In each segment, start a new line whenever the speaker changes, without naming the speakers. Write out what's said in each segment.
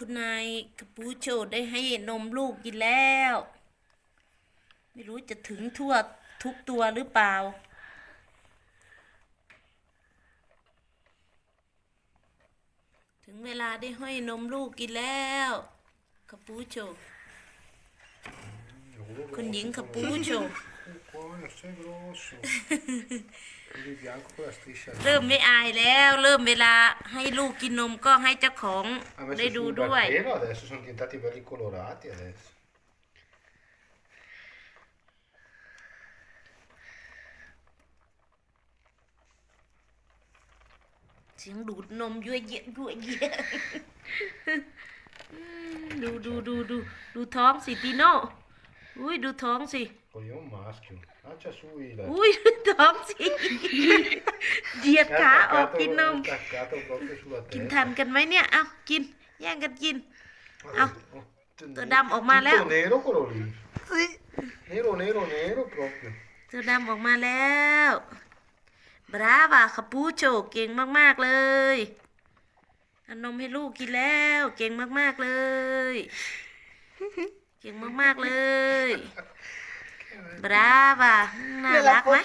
คุณนายกปูโชได้ให้นมลูกกินแล้ว ไม่รู้จะถึงทั่วทุกตัวหรือเปล่า ถึงเวลาได้ให้นมลูกกินแล้วคาปูโชคุณหญิงคาปูโช
Qua non sei grosso. Di bianco con la striscia.
เริ่มไม่อายแล้วเริ่มเวลาให้ลูกกินนมก็ให้เจ้าของ
Ha messo
ได้ดู
su un
ด้วย
bel pelo, adesso sono diventati belli colorati adesso.
เสียงดูดนมยั่วเยะยั่วเยะอืมดูดูดูดูดูท้องสิติโน่อุ้ยดูท้องสิ
Poi è un maschio. Lancia su il...
อุ้ยท้องสิเหยียด
È
ขาออก
attaccato,
กินนม
attaccato proprio sulla
กิน
testa.
ทันกันไหมเนี่ยเอากินแย่งกันกิน
Guarda,
Ah,
oh, t-
sto dam- oh, ma
tutto
lei-
nero quello lì. Nero, nero, nero proprio.
ตัวดำออกมาแล้วบราวาคาปูโชเก่งมาก ๆ เลยเอานมให้ลูกกินแล้ว เก่งมาก ๆ เลย เก่งมาก ๆ เลย บราวาน่ารักไหม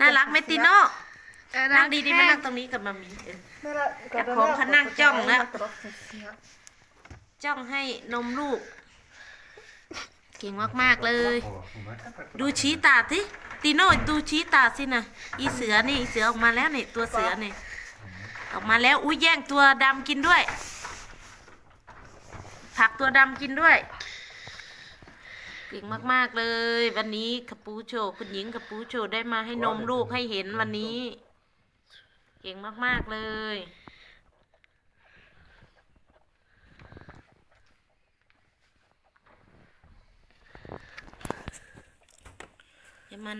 น่ารักไหมติโน่นั่งดีๆมานั่งตรงนี้กับมามีเออ
Ecco,
เจ้าของเขานั่งจ้องแล้วจ้องให้นมลูก เก่งมากๆเลย
Oh, com'è?
ดูชี้ตาสิติโน่ดูชี้ตาสินะอีเสือนี่อีเสือออกมาแล้วนี่ตัวเสือนี่ออกมาแล้วอุ้ยแย่งตัวดำกินด้วย ผักตัวดำกินด้วย เก่งมาก ๆ เลย วันนี้คาปูโชคุณหญิงคาปูโชได้มาให้นมลูกให้เห็นวันนี้ เก่งมาก ๆ เลยเดี๋ยวมัน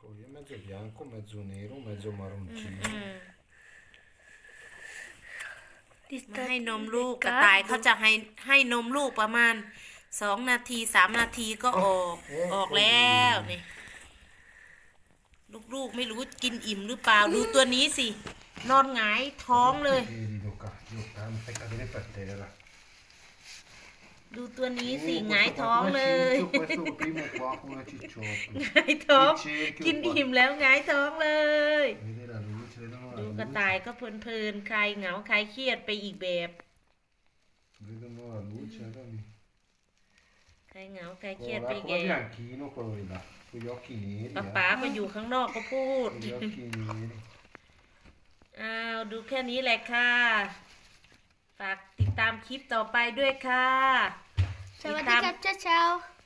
Poi è mezzo bianco, mezzo nero, mezzo marroncino.
มาให้นมลูกกระต่ายเขาจะให้ให้นมลูกประมาณ สองนาทีสามนาทีก็ออกออกแล้วนี่ลูกๆไม่รู้กินอิ่มหรือเปล่าดูตัวนี้สินอนหงายท้องเลย
Vedi, Luca, Luca, non fai cadere per terra.
ดูตัวนี้สิ
Oh,
หงาย
questo
ท้อง
qua
เล
come
ย
ciccio, questo primo qua come cicciotto.
หงายท้อง
Il cerchio
กิน
qua.
อิ่มแล้วหงายท้องเลย
Vedi la luce, vedono
ดู
la
กระ
luce.
ต่ายก็เพลินๆคลายเหงาคลายเครียดไปอีกแบบ
Vedono la luce, guarda lì.
คลายเหงาคลายเครียด
Quello
ไป
là
อีก
come
แบบ
bianchino, quello di là. Con gli occhi neri.
ป๊า
eh.
ป๊าก็อยู่ข้างนอกก็พูด
Con gli occhi neri.
อ้าวดูแค่นี้แหละค่ะ ฝากติดตามคลิปต่อไปด้วยค่ะ
Ciao, ciao, ciao.